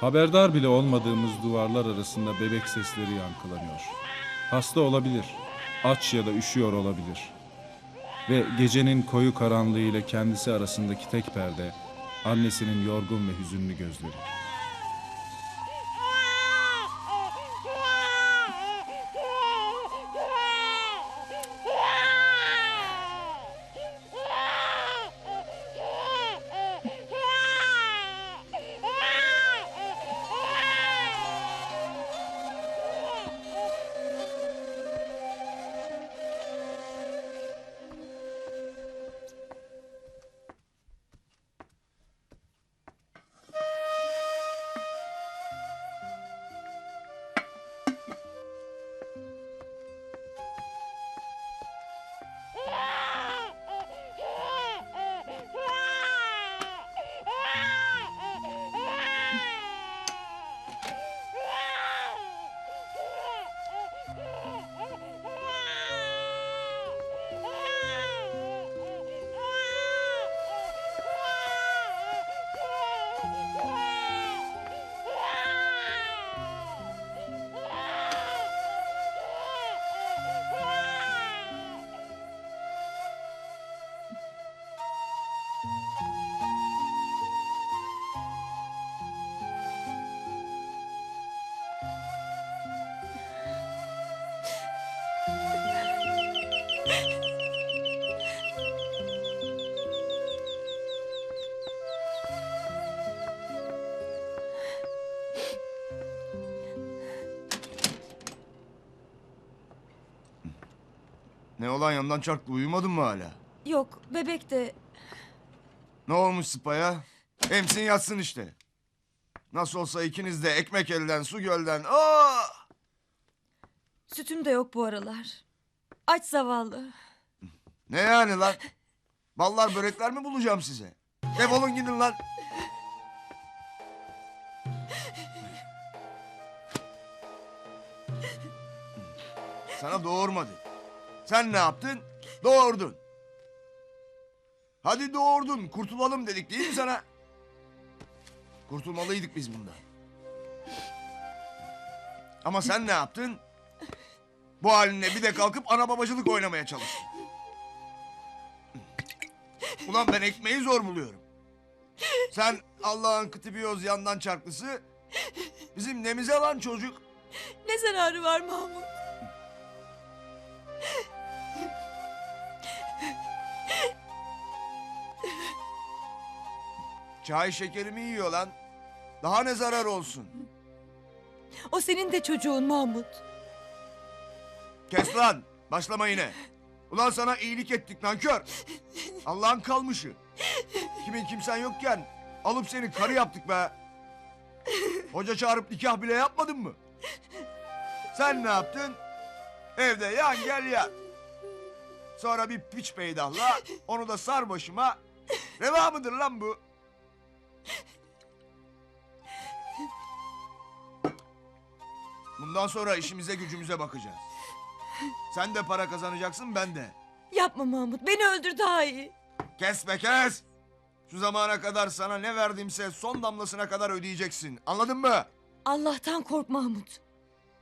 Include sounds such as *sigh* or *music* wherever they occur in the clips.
Haberdar bile olmadığımız duvarlar arasında bebek sesleri yankılanıyor. Hasta olabilir, aç ya da üşüyor olabilir. Ve gecenin koyu karanlığı ile kendisi arasındaki tek perde, annesinin yorgun ve hüzünlü gözleri. Ne olan yandan çarptı uyumadın mı hala? Yok bebek de Ne olmuş Sıpa'ya? Emsin yatsın işte. Nasıl olsa ikiniz de ekmek elden su gölden. Aa! sütüm de yok bu aralar. Aç zavallı. Ne yani lan? Ballar börekler mi bulacağım size? Defolun gidin lan. Sana doğurmadı. Sen ne yaptın? Doğurdun. Hadi doğurdun. Kurtulalım dedik değil mi sana? Kurtulmalıydık biz bundan. Ama sen ne yaptın? Bu haline bir de kalkıp ana babacılık oynamaya çalıştın. Ulan ben ekmeği zor buluyorum. Sen Allah'ın kıtıbiyoz yandan çarklısı. Bizim nemize lan çocuk. Ne zararı var Mahmut? Çay şekerimi yiyor lan. Daha ne zarar olsun. O senin de çocuğun Mahmut. Kes lan. Başlama yine. Ulan sana iyilik ettik nankör. Allah'ın kalmışı. Kimin kimsen yokken alıp seni karı yaptık be. Hoca çağırıp nikah bile yapmadın mı? Sen ne yaptın? Evde yan gel yat. Sonra bir piç peydahla onu da sar başıma. Reva mıdır lan bu? Bundan sonra işimize gücümüze bakacağız. Sen de para kazanacaksın ben de. Yapma Mahmut beni öldür daha iyi. Kes be kes. Şu zamana kadar sana ne verdiğimse son damlasına kadar ödeyeceksin. Anladın mı? Allah'tan kork Mahmut.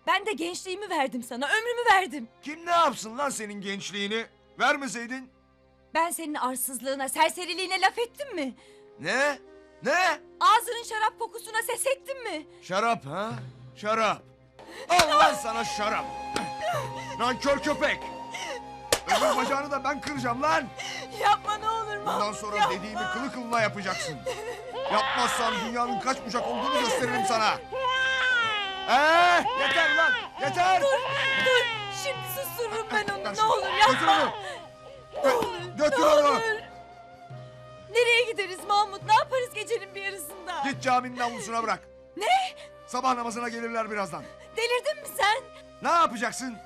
Ben de gençliğimi verdim sana ömrümü verdim. Kim ne yapsın lan senin gençliğini? Vermeseydin. Ben senin arsızlığına serseriliğine laf ettim mi? Ne? Ne? Ağzının şarap kokusuna ses ettim mi? Şarap ha? Şarap. Al lan sana şarap. *laughs* Nankör köpek. Öbür bacağını da ben kıracağım lan. Yapma ne olur Mahmut Bundan sonra yapma. dediğimi kılı kılına yapacaksın. Yapmazsan dünyanın kaç bucak olduğunu gösteririm sana. Ee, yeter lan, yeter. Dur şimdi sustururum ben onu ne olur Götür yapma. onu. Ne Gö- olur, götür onu. Nereye gideriz Mahmut? Ne yaparız gecenin bir yarısında? Git caminin avlusuna bırak. Ne? Sabah namazına gelirler birazdan. Delirdin mi sen? Ne yapacaksın?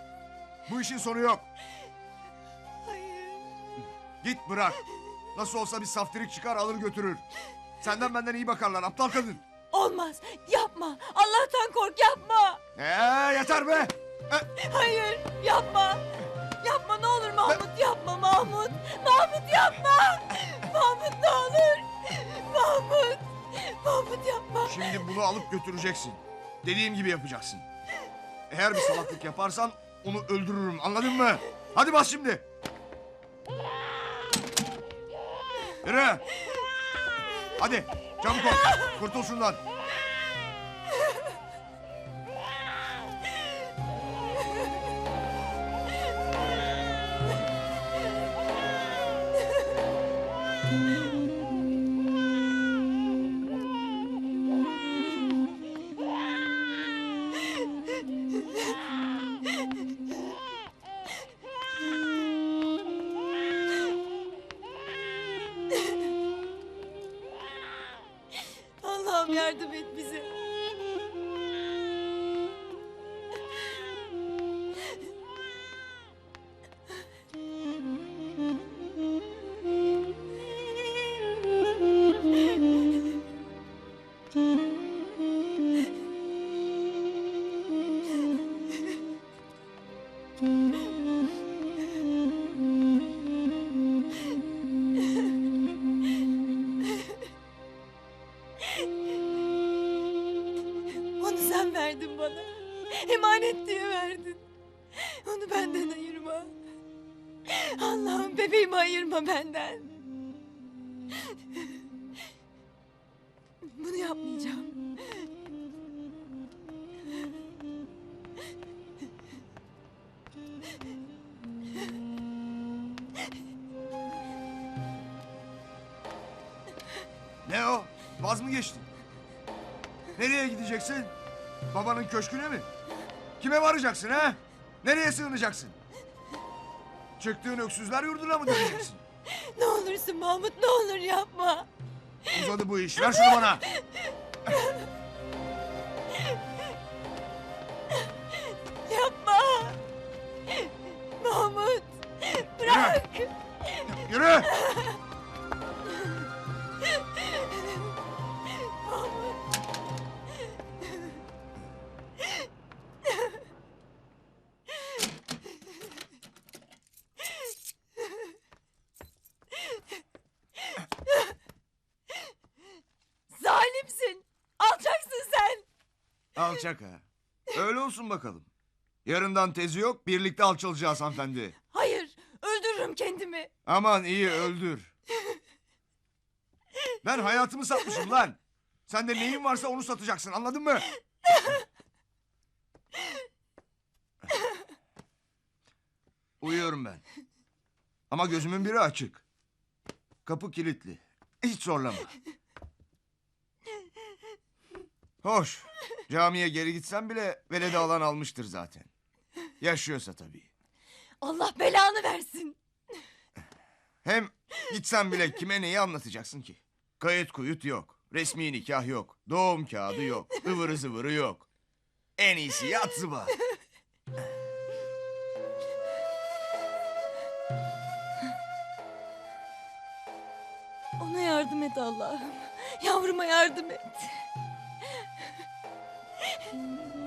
Bu işin sonu yok. Hayır. Git bırak. Nasıl olsa bir saftirik çıkar alır götürür. Senden benden iyi bakarlar aptal kadın. Olmaz. Yapma. Allah'tan kork yapma. Ee, yeter be. Hayır. Yapma. Yapma ne olur Mahmut yapma Mahmut. Mahmut yapma. Mahmut ne olur. Mahmut. Mahmut yapma. Şimdi bunu alıp götüreceksin. Dediğim gibi yapacaksın. Eğer bir salaklık yaparsan onu öldürürüm anladın mı? Hadi bas şimdi. Yürü. Hadi çabuk ol. Kurtul şundan. Yardım et yapmayacağım. Ne o? Vaz mı geçtin? Nereye gideceksin? Babanın köşküne mi? Kime varacaksın ha? Nereye sığınacaksın? Çıktığın öksüzler yurduna mı döneceksin? Ne olursun Mahmut ne olur yapma. Uzadı bu iş. Ver şunu bana. Alçak ha. Öyle olsun bakalım. Yarından tezi yok, birlikte alçalacağız hanımefendi. Hayır. Öldürürüm kendimi. Aman iyi öldür. Ben hayatımı satmışım lan. Sen de neyin varsa onu satacaksın anladın mı? Uyuyorum ben. Ama gözümün biri açık. Kapı kilitli. Hiç zorlama. Hoş. Camiye geri gitsem bile veledi *laughs* alan almıştır zaten. Yaşıyorsa tabii. Allah belanı versin. Hem gitsen bile kime neyi anlatacaksın ki? Kayıt kuyut yok. Resmi nikah yok. Doğum kağıdı yok. ıvırı zıvırı yok. En iyisi yat zıba. Ona yardım et Allah'ım. Yavruma yardım et. Thank you.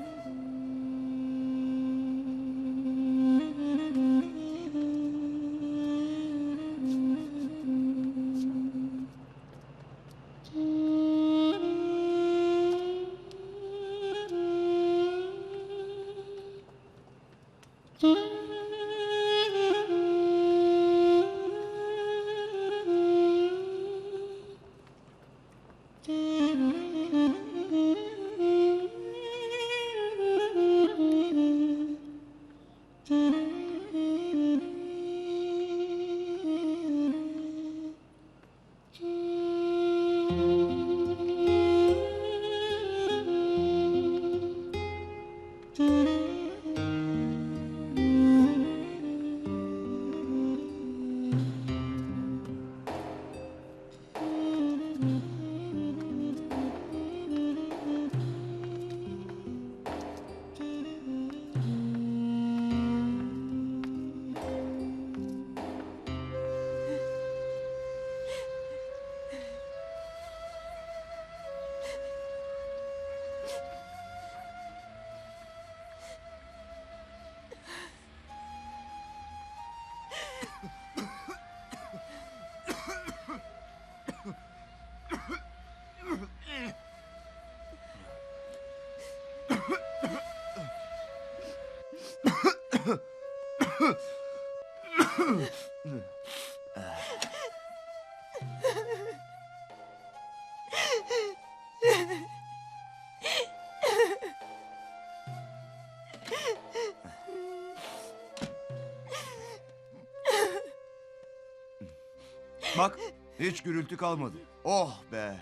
Bak hiç gürültü kalmadı. Oh be.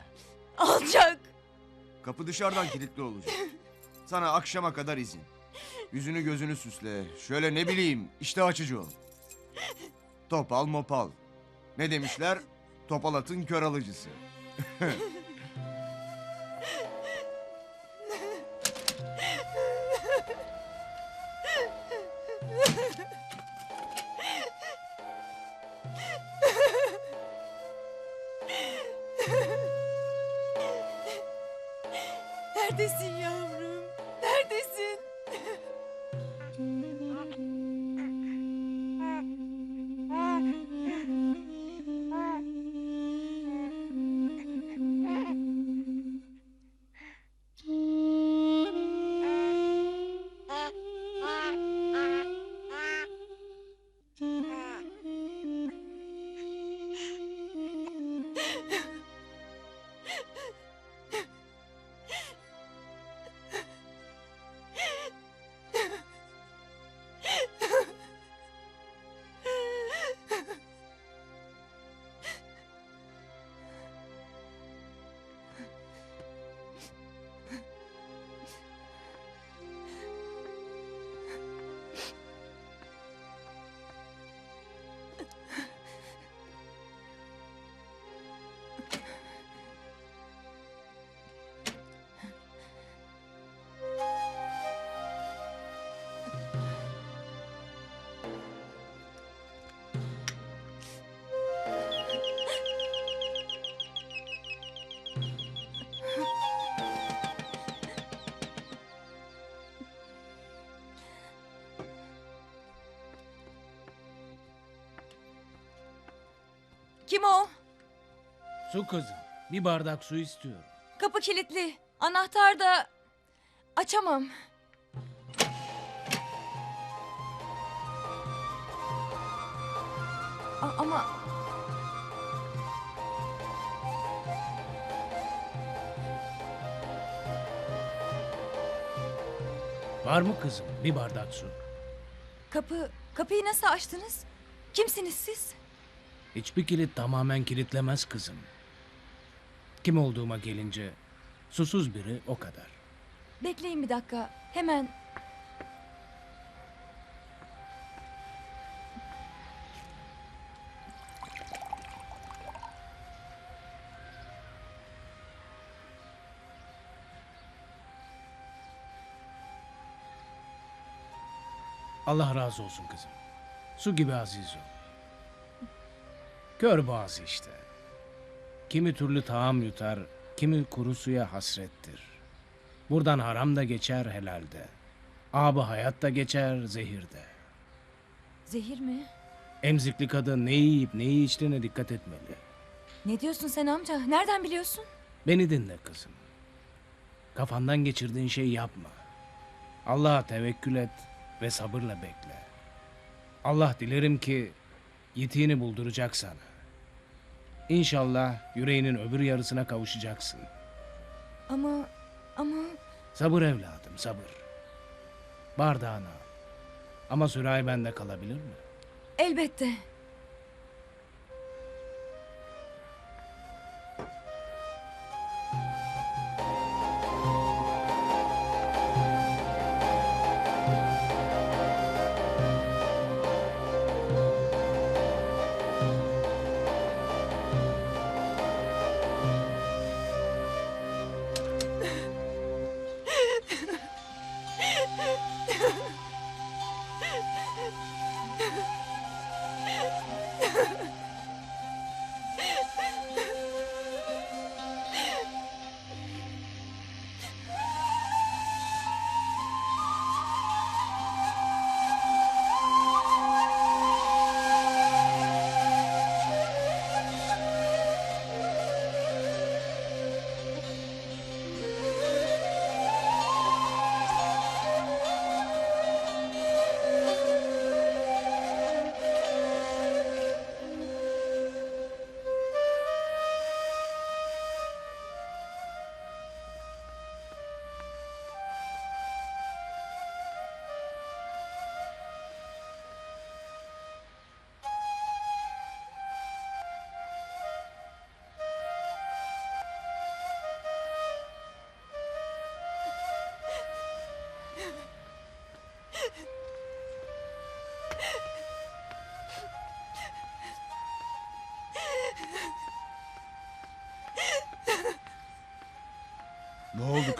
Alçak. Kapı dışarıdan kilitli olacak. Sana akşama kadar izin. Yüzünü gözünü süsle. Şöyle ne bileyim işte açıcı ol. Topal mopal. Ne demişler? Topal atın kör alıcısı. *laughs* Kim o? Su kızım. Bir bardak su istiyorum. Kapı kilitli. Anahtar da açamam. A- ama Var mı kızım bir bardak su? kapı kapıyı nasıl açtınız? Kimsiniz siz? Hiçbir kilit tamamen kilitlemez kızım. Kim olduğuma gelince susuz biri o kadar. Bekleyin bir dakika. Hemen Allah razı olsun kızım. Su gibi aziz ol. Kör boğazı işte. Kimi türlü taam yutar, kimi kuru suya hasrettir. Buradan haram da geçer helalde. Abı hayat da geçer zehirde. zehir mi? Emzikli kadın ne yiyip ne içtiğine dikkat etmeli. Ne diyorsun sen amca? Nereden biliyorsun? Beni dinle kızım. Kafandan geçirdiğin şeyi yapma. Allah'a tevekkül et ve sabırla bekle. Allah dilerim ki yitiğini bulduracak sana. İnşallah yüreğinin öbür yarısına kavuşacaksın. Ama ama Sabır evladım sabır. Bardağını al. Ama sürahi bende kalabilir mi? elbette.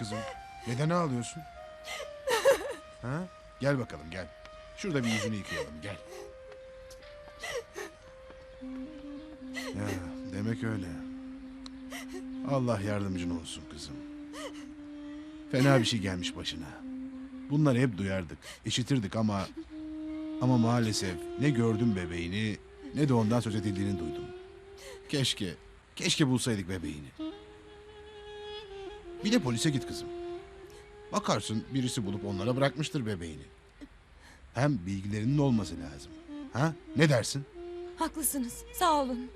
Kızım? Neden ağlıyorsun? Ha? Gel bakalım gel. Şurada bir yüzünü yıkayalım gel. Ya demek öyle. Allah yardımcın olsun kızım. Fena bir şey gelmiş başına. Bunları hep duyardık, işitirdik ama... Ama maalesef ne gördüm bebeğini ne de ondan söz edildiğini duydum. Keşke, keşke bulsaydık bebeğini. Bir de polise git kızım. Bakarsın birisi bulup onlara bırakmıştır bebeğini. Hem bilgilerinin olması lazım. Ha? Ne dersin? Haklısınız. Sağ olun.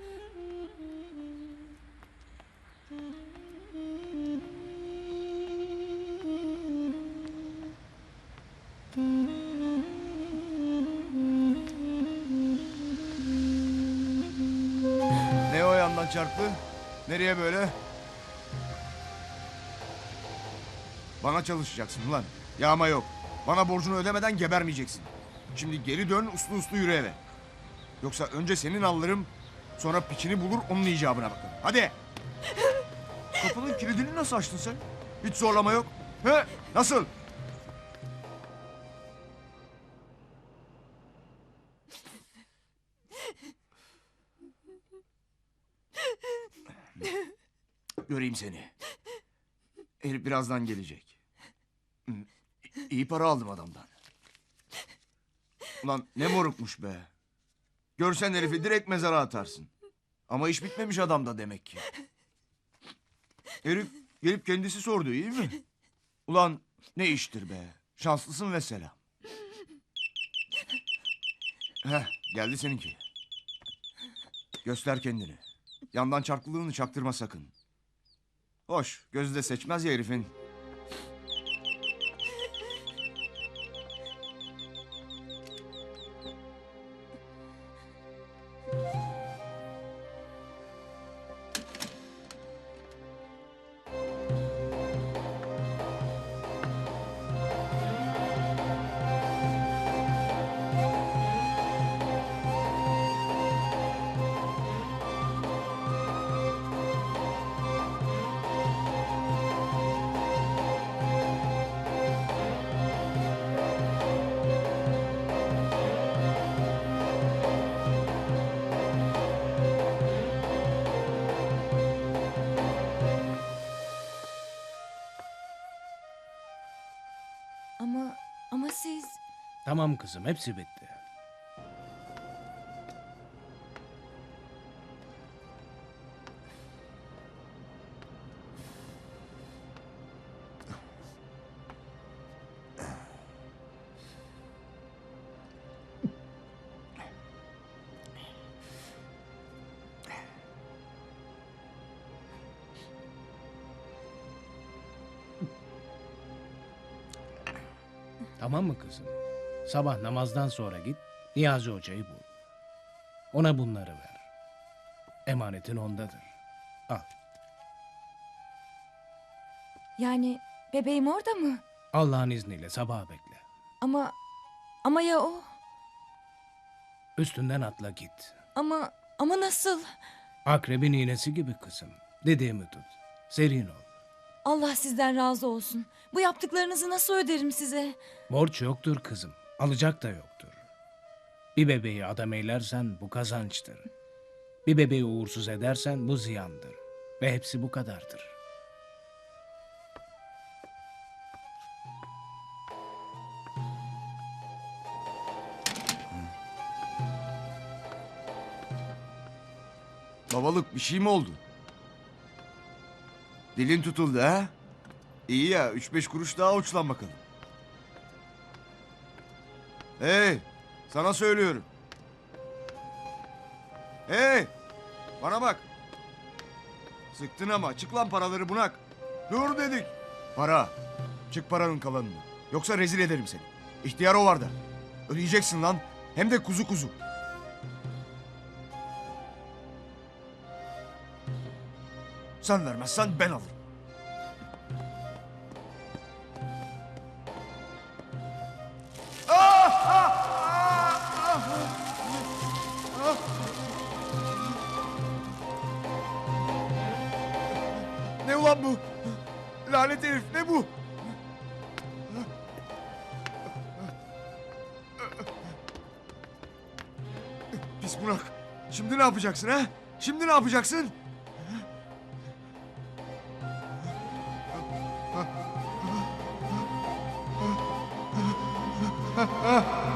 Ne o yandan çarptı? Nereye böyle? Bana çalışacaksın ulan. Yağma yok. Bana borcunu ödemeden gebermeyeceksin. Şimdi geri dön uslu uslu yürü eve. Yoksa önce senin alırım sonra piçini bulur onun icabına bakarım. Hadi. *laughs* Kapının kilidini nasıl açtın sen? Hiç zorlama yok. He? Nasıl? Göreyim seni. Herif birazdan gelecek. Hı, İyi para aldım adamdan. Ulan ne morukmuş be. Görsen herifi direkt mezara atarsın. Ama iş bitmemiş adamda demek ki. Herif gelip kendisi sordu iyi mi? Ulan ne iştir be. Şanslısın ve selam. Heh geldi seninki. Göster kendini. Yandan çarklılığını çaktırma sakın. Hoş, gözü de seçmez ya herifin. Tamam kızım hepsi bitti. Tamam mı kızım? Sabah namazdan sonra git, Niyazi Hoca'yı bul. Ona bunları ver. Emanetin ondadır. Al. yani bebeğim orada mı? Allah'ın izniyle sabah bekle. Ama ama ya o? Üstünden atla git. Ama ama nasıl? Akrebin iğnesi gibi kızım. Dediğimi tut. Serin ol. Allah sizden razı olsun. Bu yaptıklarınızı nasıl öderim size? Borç yoktur kızım. Alacak da yoktur. Bir bebeği adam eylersen bu kazançtır. Bir bebeği uğursuz edersen bu ziyandır. Ve hepsi bu kadardır. Babalık bir şey mi oldu? Dilin tutuldu ha? İyi ya, üç beş kuruş daha uçlan bakalım. Hey, sana söylüyorum. Hey, bana bak. Sıktın ama, çık lan paraları bunak. Dur dedik. Para, çık paranın kalanını. Yoksa rezil ederim seni. İhtiyar o var da. Ödeyeceksin lan, hem de kuzu kuzu. Sen vermezsen ben alırım. Yapacaksın ha? Şimdi ne yapacaksın? Burada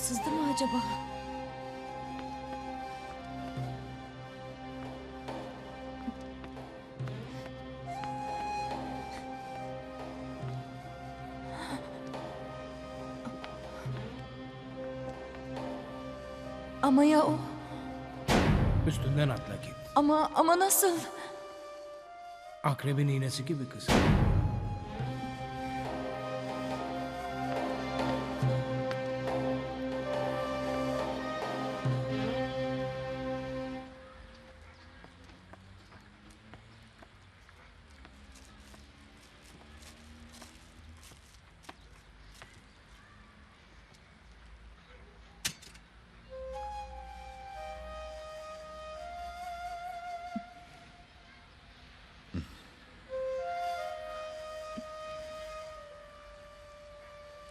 sızdı mı acaba? Ama ya o? Üstünden atla git. Ama ama nasıl? Akrebin iğnesi gibi kızım.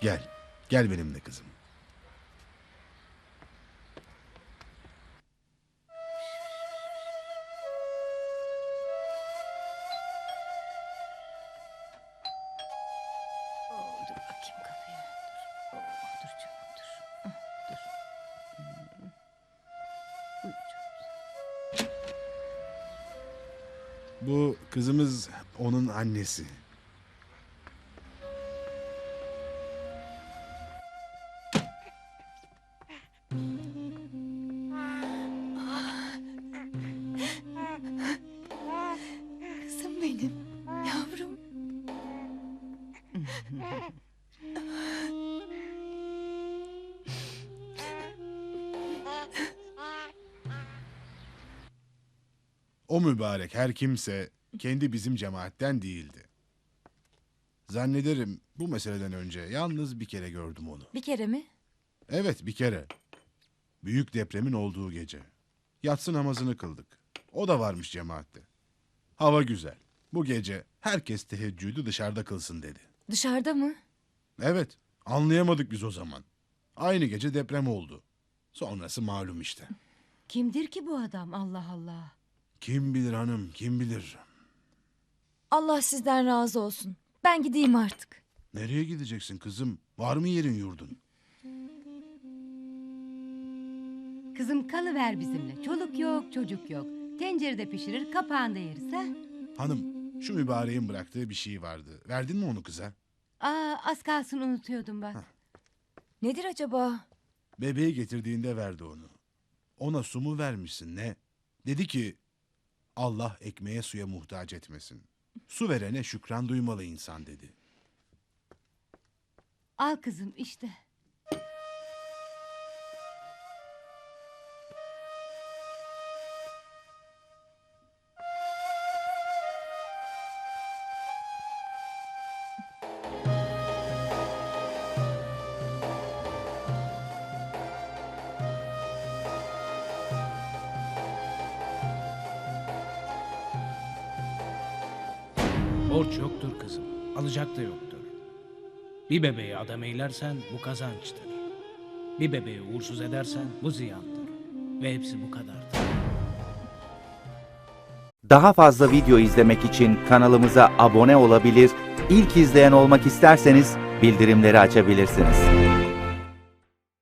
Gel. Gel benimle kızım. Bu kızımız onun annesi. Mübarek her kimse kendi bizim cemaatten değildi. Zannederim bu meseleden önce yalnız bir kere gördüm onu. Bir kere mi? Evet bir kere. Büyük depremin olduğu gece. Yatsı namazını kıldık. O da varmış cemaatte. Hava güzel. Bu gece herkes teheccüdü dışarıda kılsın dedi. Dışarıda mı? Evet anlayamadık biz o zaman. Aynı gece deprem oldu. Sonrası malum işte. Kimdir ki bu adam Allah Allah. Kim bilir hanım kim bilir. Allah sizden razı olsun. Ben gideyim artık. Nereye gideceksin kızım? Var mı yerin yurdun? Kızım kalıver bizimle. Çoluk yok, çocuk yok. Tencerede pişirir, kapağında yeriz ha? Hanım şu mübareğin bıraktığı bir şey vardı. Verdin mi onu kıza? Aa, az kalsın unutuyordum bak. Nedir acaba? Bebeği getirdiğinde verdi onu. Ona su mu vermişsin ne? Dedi ki Allah ekmeğe suya muhtaç etmesin. Su verene şükran duymalı insan dedi. Al kızım işte. Da yoktur. Bir bebeği adam eylersen bu kazançtır. Bir bebeği uğursuz edersen bu ziyandır. Ve hepsi bu kadardır. Daha fazla video izlemek için kanalımıza abone olabilir, ilk izleyen olmak isterseniz bildirimleri açabilirsiniz.